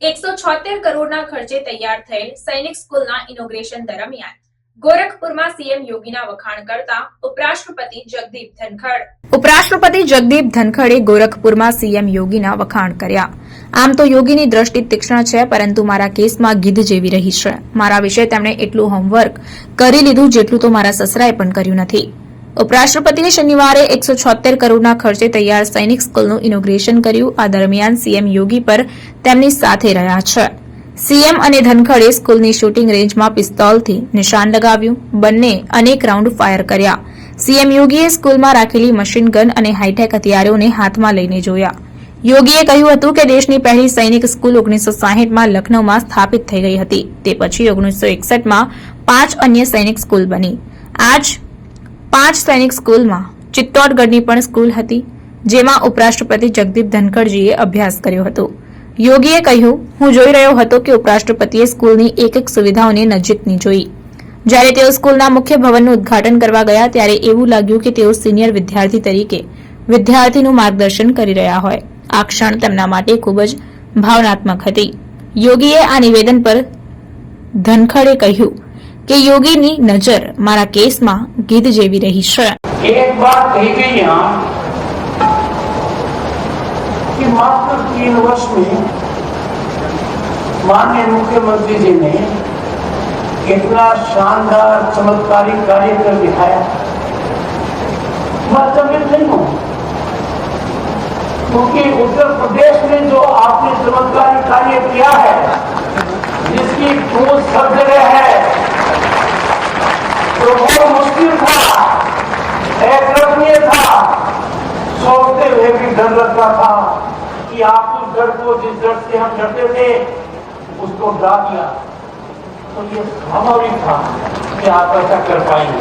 એકસો છોતેર કરોડના ખર્ચે તૈયાર થયેલ સૈનિક સ્કૂલના ઇનોગ્રેશન દરમિયાન ગોરખપુરમાં સીએમ યોગીના વખાણ કરતા ઉપરાષ્ટ્રપતિ જગદીપ ધનખડ. ઉપરાષ્ટ્રપતિ જગદીપ ધનખડે ગોરખપુરમાં સીએમ યોગીના વખાણ કર્યા. આમ તો યોગીની દ્રષ્ટિ તીક્ષ્ણ છે, પરંતુ મારા કેસમાં ગીધ જેવી રહી છે. મારા વિશે તેમણે એટલું હોમવર્ક કરી લીધું જેટલું તો મારા સસરાએ પણ કર્યું નથી. ઉપરાષ્ટ્રપતિએ શનિવારે એકસો છોતેર કરોડના ખર્ચે તૈયાર સૈનિક સ્કૂલનું ઇનોગ્રેશન કર્યું. આ દરમિયાન સીએમ યોગી પર તેમની સાથે રહ્યા છે. સીએમ અને ધનખડે સ્કૂલની શૂટિંગ રેન્જમાં પિસ્તોલથી નિશાન લગાવ્યું. બંને અનેક રાઉન્ડ ફાયર કર્યા. સીએમ યોગીએ સ્કૂલમાં રાખેલી મશીન ગન અને હાઈટેક હથિયારોને હાથમાં લઈને જોયા. યોગીએ કહ્યું હતું કે દેશની પહેલી સૈનિક સ્કૂલ ઓગણીસો સાહીઠમાં લખનૌમાં સ્થાપિત થઈ ગઈ હતી. તે પછી ઓગણીસો એકસઠમાં પાંચ અન્ય સૈનિક સ્કૂલ બની. આજ પાંચ સૈનિક સ્કૂલમાં, ચિત્તોડગઢની પણ સ્કૂલ હતી, જેમાં ઉપરાષ્ટ્રપતિ જગદીપ ધનખડજીએ અભ્યાસ કર્યો હતો. યોગીએ કહ્યું, હું જોઈ રહ્યો હતો કે ઉપરાષ્ટ્રપતિએ સ્કૂલની એક એક સુવિધાઓને નજીકની જોઈ. જ્યારે તેઓ સ્કૂલના મુખ્ય ભવનનું ઉદ્ઘાટન કરવા ગયા, ત્યારે એવું લાગ્યું કે તેઓ સિનિયર વિદ્યાર્થી તરીકે વિદ્યાર્થીનું માર્ગદર્શન કરી રહ્યા હોય. આ ક્ષણ તેમના માટે ખૂબ જ ભાવનાત્મક હતી. યોગીએ આ નિવેદન પર ધનખડે કહ્યું કે યોગીની નજર મારા કેસમાં ગીધ જેવી રહી છે एक बात कही गई यहाँ कि मात्र तीन वर्ष में माननीय मुख्यमंत्री जी ने इतना शानदार चमत्कारिक कार्य कर दिखाया मैं चकित नहीं हूं क्योंकि उत्तर प्रदेश में जो आपने चमत्कारिक कार्य किया है जिसकी ठोस सब जगह है तो बहुत मुश्किल था। अकल्पनीय था, सोचते हुए भी डर लगता था कि आप उस डर को, जिस डर से हम डरते थे, उसको डरा दिया तो ये स्वाभाविक था कि आप ऐसा कर पाएँगे।